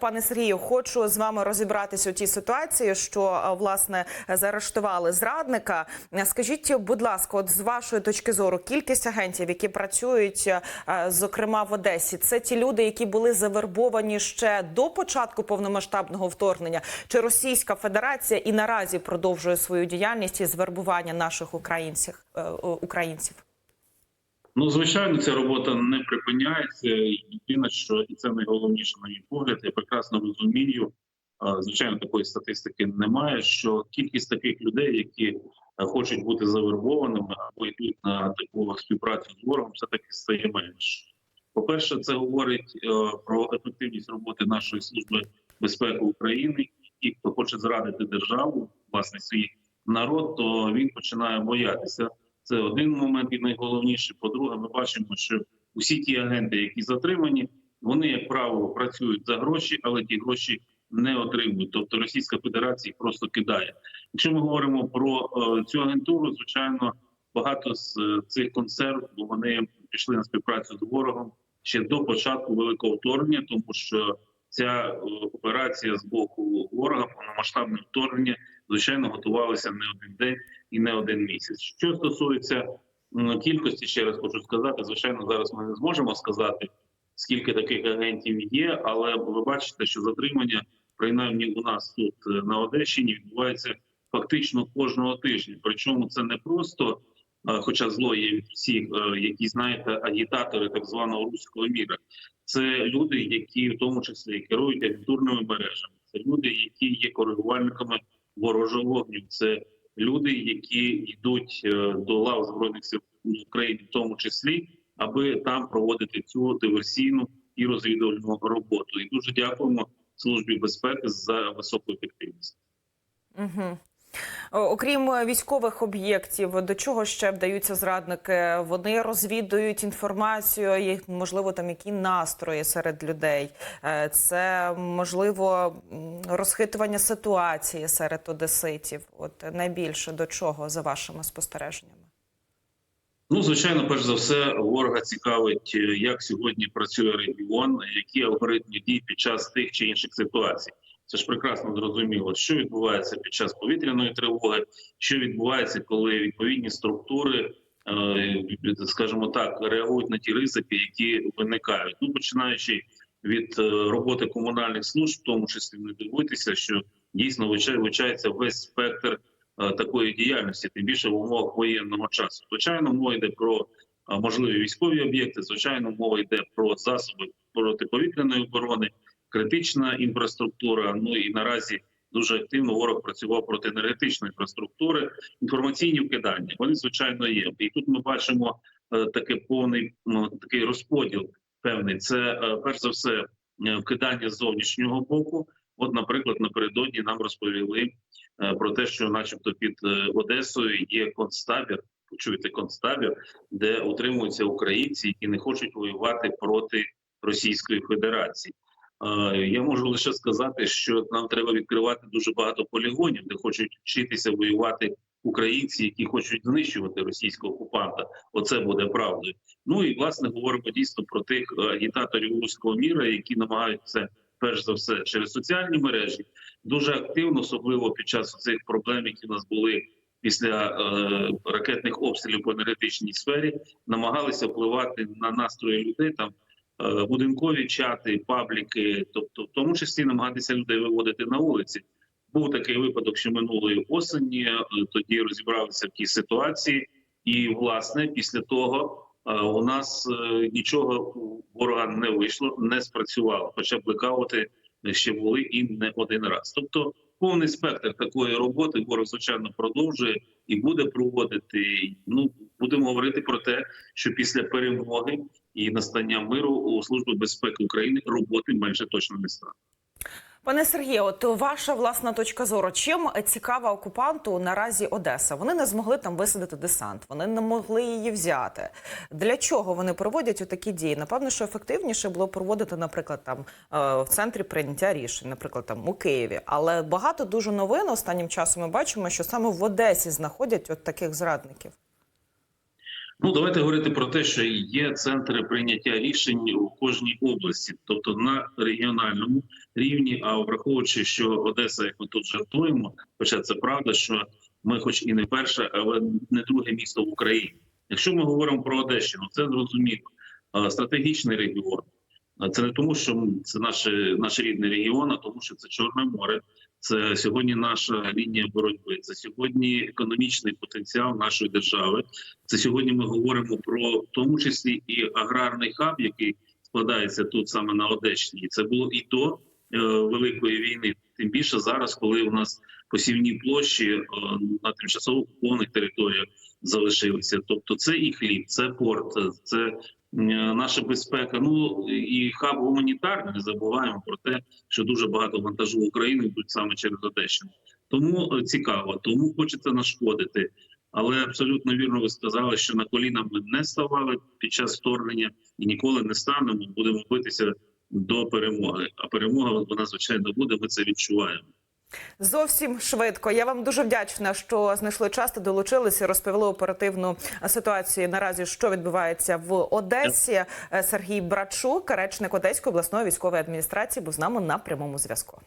Пане Сергію, хочу з вами розібратися у тій ситуації, що е, власне заарештували зрадника. Е, Скажіть, будь ласка, от з вашої точки зору, кількість агентів, які працюють, е, зокрема в Одесі, це ті люди, які були завербовані ще до початку повномасштабного вторгнення, чи Російська Федерація і наразі продовжує свою діяльність із вербування наших українців українців? Ну, звичайно, ця робота не припиняється. Єдине, що і це найголовніше, на мій погляд, я прекрасно розумію. Звичайно, такої статистики немає. Що кількість таких людей, які е, хочуть бути завербованими або йдуть на таку співпрацю з ворогом, все таки стає менше. По-перше, це говорить е, про ефективність роботи нашої служби безпеки України. І хто хоче зрадити державу, власне, свій народ, то він починає боятися. Це один момент і найголовніший. По-друге, ми бачимо, що усі ті агенти, які затримані, вони, як правило, працюють за гроші, але ті гроші не отримують. Тобто Російська Федерація просто кидає. Якщо ми говоримо про е, цю агентуру, звичайно, багато з е, цих консерв бо вони пішли на співпрацю з ворогом ще до початку великого вторгнення, тому що ця е, операція з боку ворога, повномасштабне вторгнення, звичайно, готувалася не один день і не один місяць. Що стосується кількості, ще раз хочу сказати, звичайно, зараз ми не зможемо сказати, скільки таких агентів є, але ви бачите, що затримання, принаймні у нас тут е, на Одещині, відбувається фактично кожного тижня. Причому це не просто, е, хоча зло є всіх, е, які знаєте, агітатори так званого руського міра. Це люди, які в тому числі керують агентурними мережами. Це люди, які є коригувальниками ворожого вогню. Це люди, які йдуть е, до лав збройних сил України, в тому числі, аби там проводити цю диверсійну і розвідувальну роботу. І дуже дякуємо службі безпеки за високу ефективність. Угу. Окрім е, військових об'єктів, до чого ще вдаються зрадники? Вони розвідують інформацію, і, можливо, там які настрої серед людей. Е, Це можливо розхитування ситуації серед одеситів. От найбільше до чого за вашими спостереженнями? Ну, звичайно, перш за все, ворога цікавить, е, як сьогодні працює регіон, які алгоритми дій під час тих чи інших ситуацій. Це ж прекрасно зрозуміло, що відбувається під час повітряної тривоги, що відбувається, коли відповідні структури, е, скажімо так, реагують на ті ризики, які виникають. Ну починаючи від е, роботи комунальних служб, в тому числі не дивуйтеся, що дійсно вивчає- вивчається весь спектр е, такої діяльності, тим більше в умовах воєнного часу. Звичайно, мова йде про можливі військові об'єкти. Звичайно, мова йде про засоби протиповітряної оборони, критична інфраструктура. Ну і наразі дуже активно ворог працював проти енергетичної інфраструктури, інформаційні вкидання. Вони звичайно є. І тут ми бачимо е, таке повний такий розподіл. Певний це е, перш за все е, вкидання з зовнішнього боку. От, наприклад, напередодні нам розповіли про те, що, начебто, під Одесою є концтабір. Почуєте концтабір, де утримуються українці, які не хочуть воювати проти Російської Федерації. Я можу лише сказати, що нам треба відкривати дуже багато полігонів, де хочуть вчитися воювати українці, які хочуть знищувати російського окупанта. Оце буде правдою. Ну і власне говоримо дійсно про тих е, агітаторів руського міра, які намагаються перш за все через соціальні мережі дуже активно, особливо під час цих проблем, які у нас були після е, ракетних обстрілів по енергетичній сфері, намагалися впливати на настрої людей там. Е, Будинкові чати, пабліки, тобто в тому числі намагатися людей виводити на вулиці. Був такий випадок, що минулої осені е, тоді розібралися в тій ситуації, і власне після того е, у нас нічого ворога не вийшло, не спрацювало. Хоча блекаути ще були і не один раз. Тобто, повний спектр такої роботи ворог звичайно продовжує і буде проводити. Ну будемо говорити про те, що після перемоги і настання миру у служби безпеки України роботи менше точно не стане. Пане Сергію, от ваша власна точка зору. Чим цікава окупанту наразі Одеса? Вони не змогли там висадити десант, вони не могли її взяти. Для чого вони проводять такі дії? Напевно, що ефективніше було проводити, наприклад, там е, в центрі прийняття рішень, наприклад, там у Києві. Але багато дуже новин останнім часом ми бачимо, що саме в Одесі знаходять от таких зрадників. Ну, давайте говорити про те, що є центри прийняття рішень у кожній області, тобто на регіональному рівні. А враховуючи, що Одеса, як ми тут жартуємо, хоча це правда, що ми, хоч і не перше, але не друге місто в Україні. Якщо ми говоримо про Одещину, це зрозуміло. Стратегічний регіон. Це не тому, що це наш, наш рідний регіон, а тому, що це Чорне море. Це сьогодні наша лінія боротьби. Це сьогодні економічний потенціал нашої держави. Це сьогодні ми говоримо про в тому числі і аграрний хаб, який складається тут саме на Одещині. Це було і до е, великої війни. Тим більше зараз, коли у нас посівні площі е, на тимчасово окупованих територіях залишилися. Тобто, це і хліб, це порт, це наша безпека. Ну і хаб гуманітарний. Не забуваємо про те, що дуже багато вантажу України йдуть саме через Одещину. Тому е, цікаво, тому хочеться нашкодити. Але абсолютно вірно ви сказали, що на коліна ми не ставали під час вторгнення і ніколи не станемо. Будемо битися до перемоги. А перемога вона звичайно буде. Ми це відчуваємо. Зовсім швидко. Я вам дуже вдячна, що знайшли час та долучилися, розповіли оперативну ситуацію наразі, що відбувається в Одесі. Е, Сергій Брачук, речник Одеської обласної військової адміністрації, був з нами на прямому зв'язку.